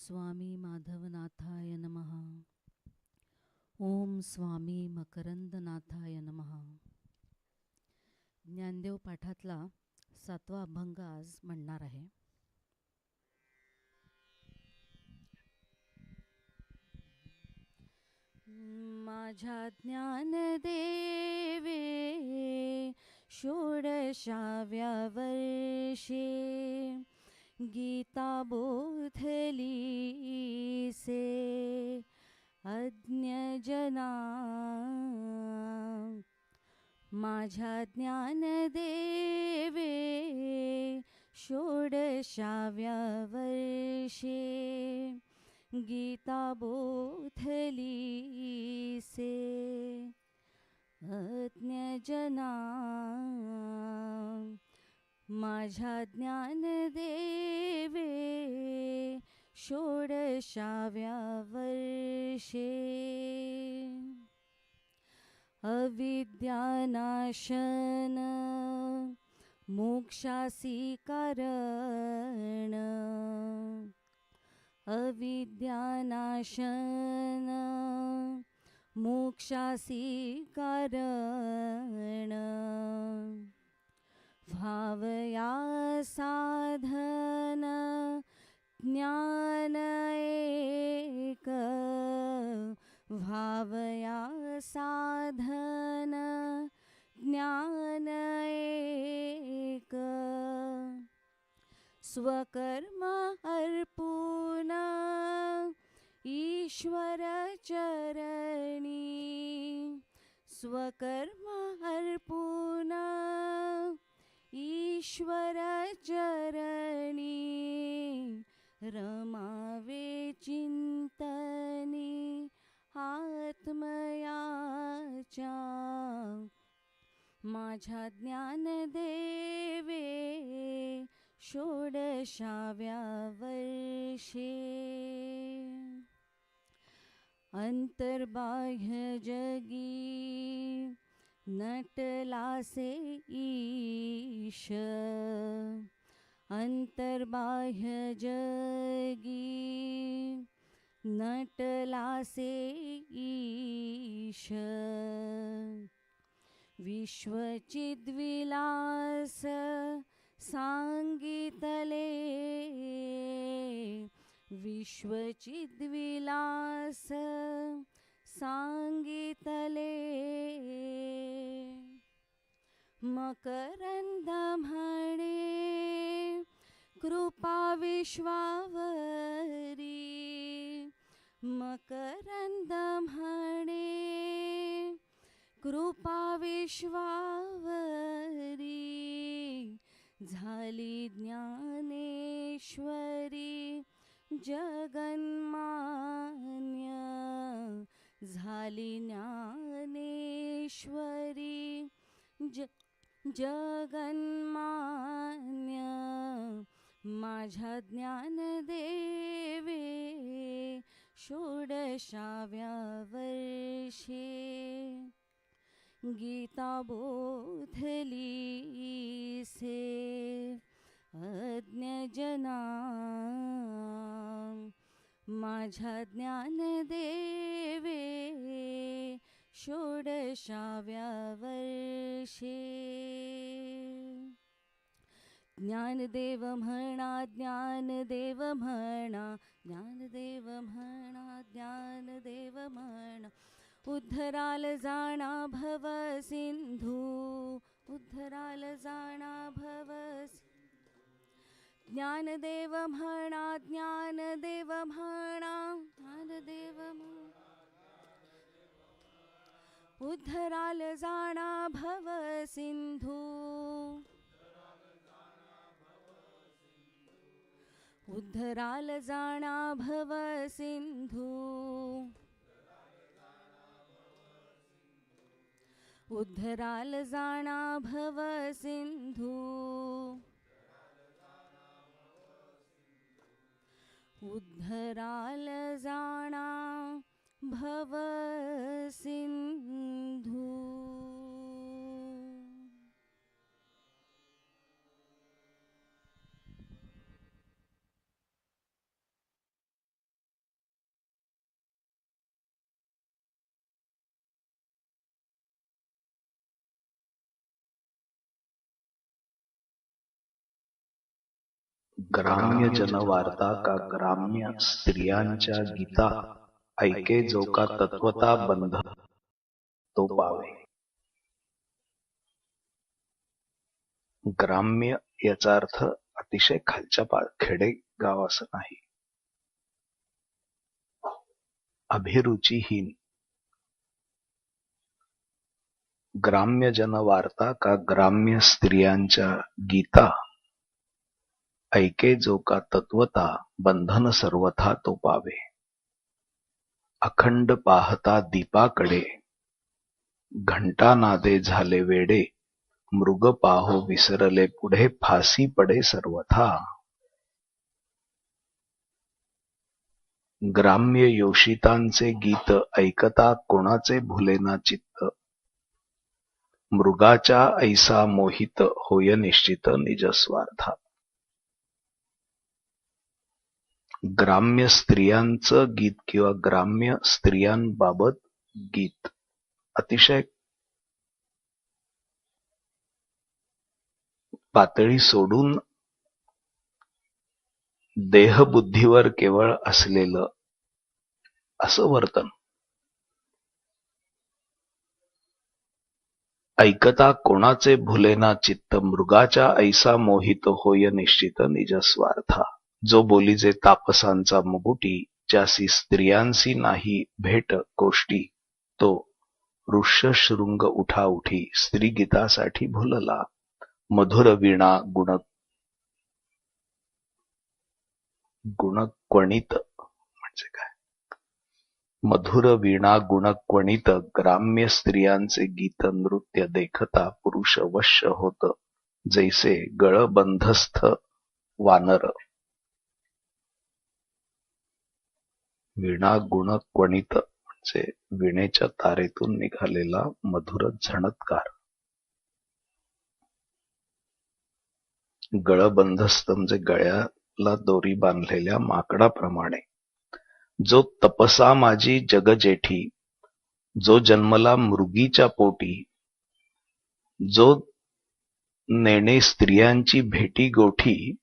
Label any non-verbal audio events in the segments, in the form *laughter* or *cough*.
स्वामी माधवनाथाय नमः। ओम स्वामी मकरंदनाथाय नमः। ज्ञानदेव पाठातला सातवा अभंग आज म्हणणार आहे. माझ्या ज्ञानदेवे षोडशाव्या वर्षे गीता बोधली से अज्ञजना। माझ्या ज्ञानदेवे षोडशाव्या वर्षे। गीता बोधली से अज्ञजना। माझ्या ज्ञानदेवे षोडशाव्या वर्षे. अविद्यानाशन मोक्षासी कारण. अविद्यानाशन मोक्षासी कारण भावया साधन ज्ञान एक। भावया साधन ज्ञान एक। स्वकर्म अर्पून ईश्वर चरणी। स्वकर्म ईश्वर चरणी रमावे चिंतनी आत्मयाच्या माझ्या ज्ञानदेवे षोडशाव्या वर्षे अंतर्बाह्य जगी नटलासे ईश अंतर्बाह्य जगी। नटलासे ईश विश्वचिद्विलास सांगितले विश्वचिद्विलास सांगितले. मकरंद म्हणे कृपा विश्वावरी. मकरंद म्हणे कृपा विश्वावरी. झाली ज्ञानेश्वरी जग ज्ञानेश्वरी ज जगन्मान्य माझ्या ज्ञानदेवे षोडशाव्या वर्षे गीता बोधली से अज्ञजना माझ्या ज्ञानदेवे षोडशाव्या वर्षे ज्ञानदेव म्हणा ज्ञानदेव म्हणा ज्ञानदेव म्हणा ज्ञानदेव म्हणा उद्धराल जाणा भव सिंधू उद्धराल जाणा भव ज्ञानदेव म्हणा ज्ञानदेव म्हणा ज्ञानदेव उद्धराल जाणा भव सिंधू. उद्धराल जाणा भव सिंधू. उद्धराल जाणा भव सिंधू. उद्धराल जाणा भव ग्राम्य जनवार्ता का ग्राम्य स्त्रियांचा गीता। ऐके जो का तत्वता बंध. तो पावे. ग्राम्य याचा अर्थ अतिशय खालच्या खेडे गाव असं नाही. अभिरुचीहीन. ग्राम्य जनवार्ता का ग्राम्य स्त्रियांच्या गीता? ऐके जो का तत्वता बंधन सर्वथा तो पावे. अखंड पाहता दीपाकडे. घंटा नादे झाले वेडे मृग पाहो विसरले पुढे फासी पडे सर्वथा. ग्राम्य योषितांचे गीत ऐकता कोणाचे भुलेना चित्त. मृगाच्या ऐसा मोहित होय निश्चित निजस्वार्था ग्राम्य स्त्रियांचं गीत किंवा ग्राम्य स्त्रियांबाबत गीत. अतिशय पातळी सोडून देहबुद्धीवर केवळ असलेलं असं वर्तन. ऐकता कोणाचे भुलेना चित्त मृगाच्या ऐसा मोहित होय निश्चित निजस्वार्था जो बोलीजे तापसांचा मुगुटी ज्यासी स्त्रियांसी नाही भेट गोष्टी तो ऋष्यशृंग उठा उठी स्त्रीगीतासाठी भुलला मधुर वीणा गुण गुणक्वणित म्हणजे काय? मधुर वीणा गुणक्वणित ग्राम्य स्त्रियांचे गीत नृत्य देखता पुरुष वश्य होत जैसे गळबंधस्थ वानर. वीणा गुणक्वणित म्हणजे विणेच्या तारेतून निघालेला मधुर झणत्कार. गळबंधस्थ म्हणजे गळ्याला दोरी बांधलेल्या माकडाप्रमाणे. जो तपसा माझी जगजेठी जो जन्मला मृगीच्या पोटी जो नेणे स्त्रियांची भेटी गोठी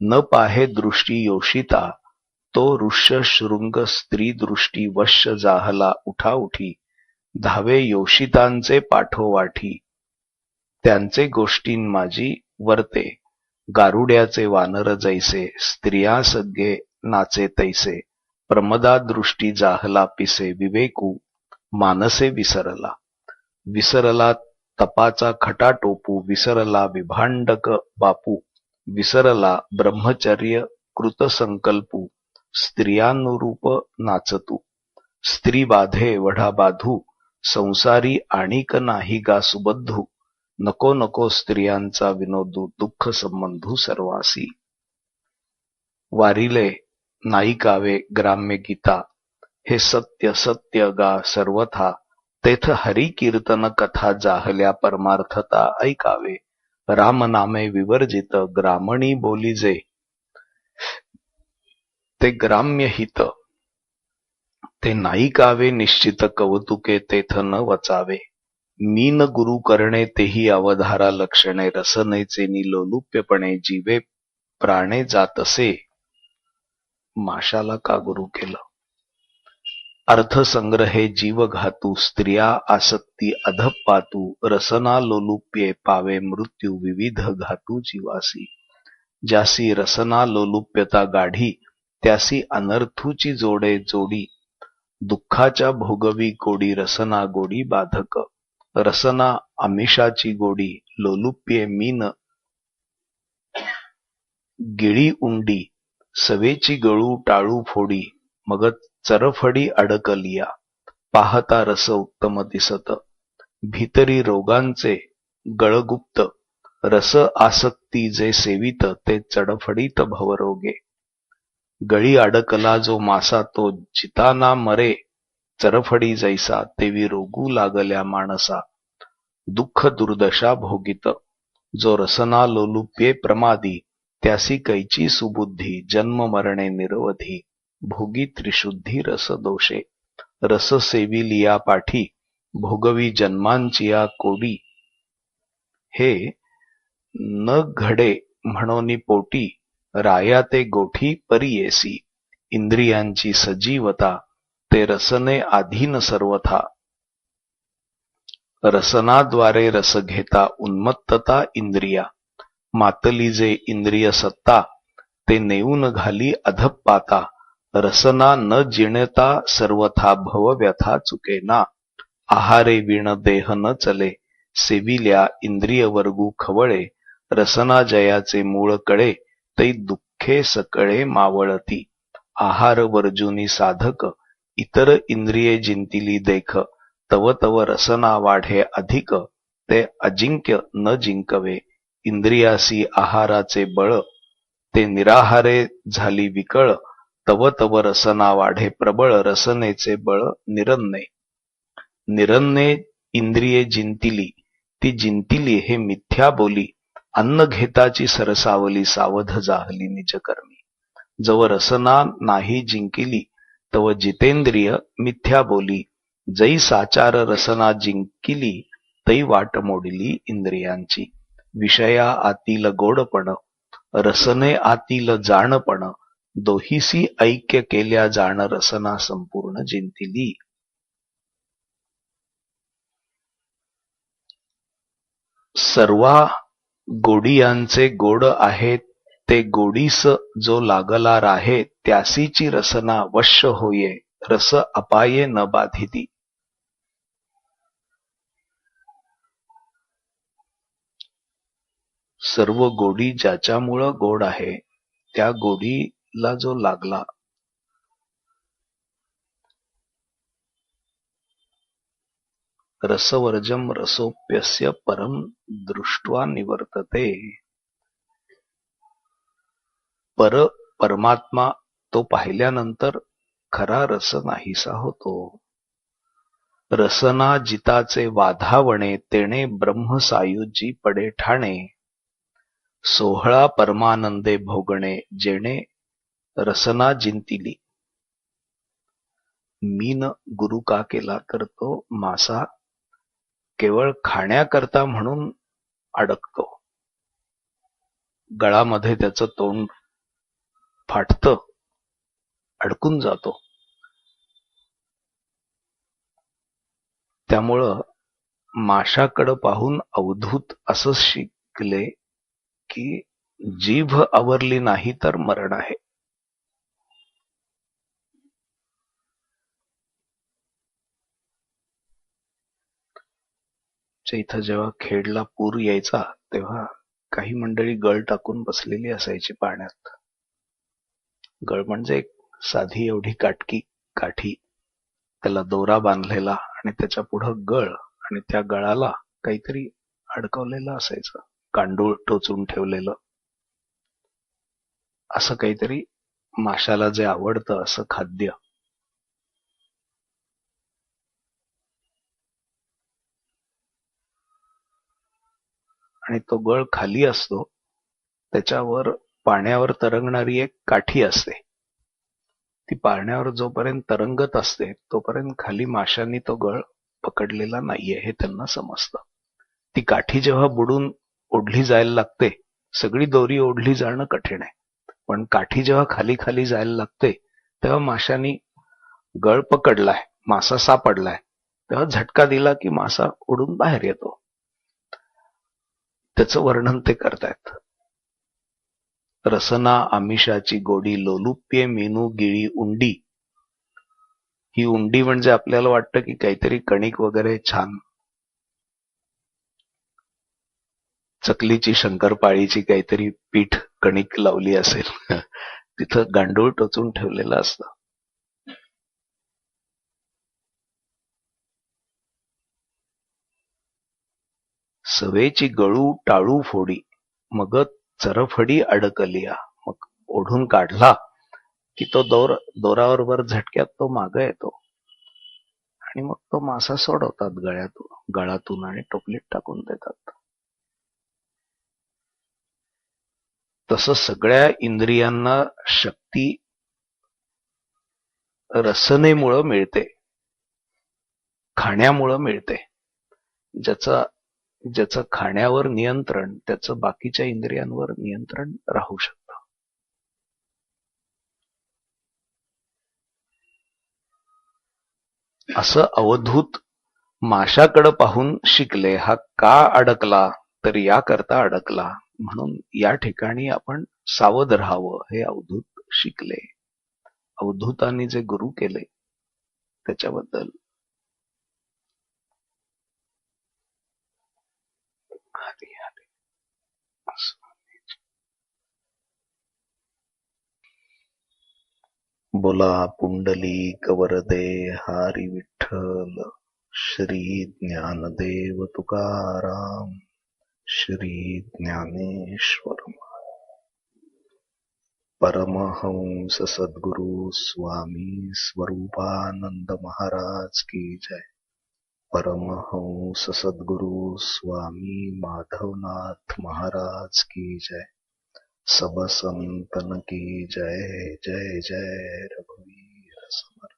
न पाहे दृष्टी योषिता तो ऋष्य शृंग स्त्री दृष्टी वश्य जाहला उठा उठी. धावे योषितांचे पाठोवाठी. त्यांचे गोष्टीं माझी वर्ते. गारुड्याचे वानर जैसे स्त्रिया सगळे नाचे तैसे. प्रमदा दृष्टी जाहला पिसे विवेकू. मानसे विसरला. विसरला तपाचा खटा टोपू. विसरला विभांडक बापू. विसरला ब्रह्मचर्य कृतसंकल्पू स्त्रियानुरूप नाचतू. स्त्री बाधे वढा बाधू संसारी आणिक नाही गा सुबद्धू. नको नको स्त्रियांचा विनोदू दुःख संबंधू सर्वासी. वारिले नायिकावे ग्राम्य गीता. हे सत्य सत्य गा सर्वथा. तेथ हरी कीर्तन कथा जाहल्या परमार्थता ऐकावे. राम नामे विवर्जित ग्रामणी बोलीजे ते ग्राम्य हित. ते नायिकावे निश्चित कौतुके तेथ न वचावे. मीन गुरु करणे तेही अवधारा लक्षणे रसनेचे लोलुप्यपणे जीवे प्राणे जातसे. माशाला का गुरु केलं? अर्थसंग्रहे जीव घातू स्त्रिया आसक्ती अधपातू रसना लोलुप्ये पावे मृत्यू विविध घातू जीवासी. ज्यासी रसना लोलुप्यता गाढी त्यासी अनर्थूची जोडे जोडी दुःखाच्या भोगवी गोडी रसना गोडी बाधक रसना आमिषाची गोडी लोलुप्ये मीन गिळी उंडी सवेची गळू टाळू फोडी मग चरफडी अडकलिया पाहता रस उत्तम दिसत भीतरी रोगांचे गळगुप्त रस आसक्ती जे सेवित ते चडफडीत भवरोगे. गळी अडकला जो मासा तो जिताना मरे चरफडी जैसा तेवी रोगू लागल्या माणसा. दुःख दुर्दशा भोगित जो रसना लोलुप्ये प्रमादी त्यासी कैची सुबुद्धी जन्म मरणे निरवधी भोगी त्रिशुद्धी रस दोषे. रस सेविलिया पाठी भोगवी जन्मांचिया कोडी. हे न घडे म्हणोनी पोटी राया ते गोठी परियेसी इंद्रियांची सजीवता ते रसने आधीन सर्वथा. रसनाद्वारे रस घेता उन्मत्तता इंद्रिया. मातली जे इंद्रिय सत्ता ते नेऊन घाली अधप्पाता रसना न जिणता सर्वथा भव व्यथा चुके चुकेना. आहारे विण देह न चले सेविल्या इंद्रिय वर्गू खवळे. रसना जयाचे मूळ कळे ते दुःखे सकळे मावळती. आहार वर्जुनी साधक इतर इंद्रिये जिंतिली देख. तव तव रसना वाढे अधिक ते अजिंक्य न जिंकवे. इंद्रियासी आहाराचे बळ ते निराहारे झाली विकळ. तव तव रसना वाढे प्रबळ रसनेचे बळ निरन्ने. निरन्ने इंद्रिये जिंतिली ती जिंतिली हे मिथ्या बोली. अन्न घेताची सरसावली सावध जाहली निजकर्मी जव रसना नाही जिंकिली तव जितेंद्रिय मिथ्या बोली. जै साचार रसना जिंकिली तै वाट मोडली इंद्रियांची. विषया आतील गोडपण रसने आतील जाणपण दोहीसी ऐक्य केल्या जाण रसना संपूर्ण जिंतिली. सर्वा गोडियांचे गोड आहेत ते गोडीस जो लागला राहे त्यासीची रसना वश्य होये रस अपाये न बाधिती. सर्व गोडी ज्याच्यामुळं गोड आहे त्या गोडीला जो लागला रसवर्जम रसोप्यस्य परम दृष्ट्वा निवर्तते। पर परमात्मा तो पाहिल्यानंतर खरा रस नाहीसा होतो। रसना जिताचे वाधावणे तेणे ब्रह्मसायुजी पडे ठाणे। सोहळा परमानंदे भोगणे जेणे रसना जिंतिली। मीन गुरु का केला तर तो मासा केवळ खाण्याकरता म्हणून अडकतो. गळामध्ये त्याचं तोंड फाटत अडकून जातो. त्यामुळं माशाकडं पाहून अवधूत असं शिकले की जीभ आवरली नाही तर मरण आहे. इथं जेव्हा खेडला पूर यायचा तेव्हा काही मंडळी गळ टाकून बसलेली असायची पाण्यात. गळ म्हणजे एक साधी एवढी काटकी काठी. त्याला दोरा बांधलेला आणि त्याच्या पुढं गळ आणि त्या गळाला काहीतरी अडकवलेलं असायचं कांडूळ टोचून ठेवलेलं. असं काहीतरी माशाला जे आवडतं असं खाद्य. आणि तो गळ खाली असतो त्याच्यावर पाण्यावर तरंगणारी एक काठी असते. ती पाण्यावर जोपर्यंत तरंगत असते तोपर्यंत खाली माशांनी तो गळ पकडलेला नाहीये हे त्यांना समजतं. ती काठी जेव्हा बुडून ओढली जायला लागते सगळी दोरी ओढली जाणं कठीण आहे. पण काठी जेव्हा खाली खाली जायला लागते तेव्हा माशांनी गळ पकडलाय मासा सापडलाय तेव्हा झटका दिला की मासा उडून बाहेर येतो. त्याचं वर्णन ते करतायत. रसना आमिषाची गोडी लोलुप्ये मेनू गिळी उंडी. ही उंडी म्हणजे आपल्याला वाटतं की काहीतरी कणिक वगैरे छान. चकलीची शंकरपाळीची काहीतरी पीठ कणिक लावली असेल. *laughs* तिथं गांडूळ टोचून ठेवलेलं असतं. सवेची गळू टाळू फोडी मग चरफडी अडकलिया. मग ओढून काढला की तो दोर दोराबरोबर झटक्यात तो माग येतो. आणि मग तो मासा सोडवतात गळ्यातून गळातून आणि टोपलीत टाकून देतात. तसं सगळ्या इंद्रियांना शक्ती रसनेमुळं मिळते. खाण्यामुळं मिळते. ज्याचा ज्याचं खाण्यावर नियंत्रण त्याचं बाकीच्या इंद्रियांवर नियंत्रण राहू शकतं. असं अवधूत माशाकडं पाहून शिकले हा का अडकला तर याकरता अडकला. म्हणून या ठिकाणी आपण सावध राहावं हे अवधूत शिकले. अवधूतांनी जे गुरु केले त्याच्याबद्दल बोला पुंडली कवरदे हारी विठ्ठल श्री ज्ञानदेव तुकाराम श्री ज्ञानेश्वर परमहंस सद्गुरु स्वामी स्वरूपानंद महाराज की जय. परमहंस सद्गुरु स्वामी माधवनाथ महाराज की जय. सब संतन की जय जय जय रघुवीर समर्थ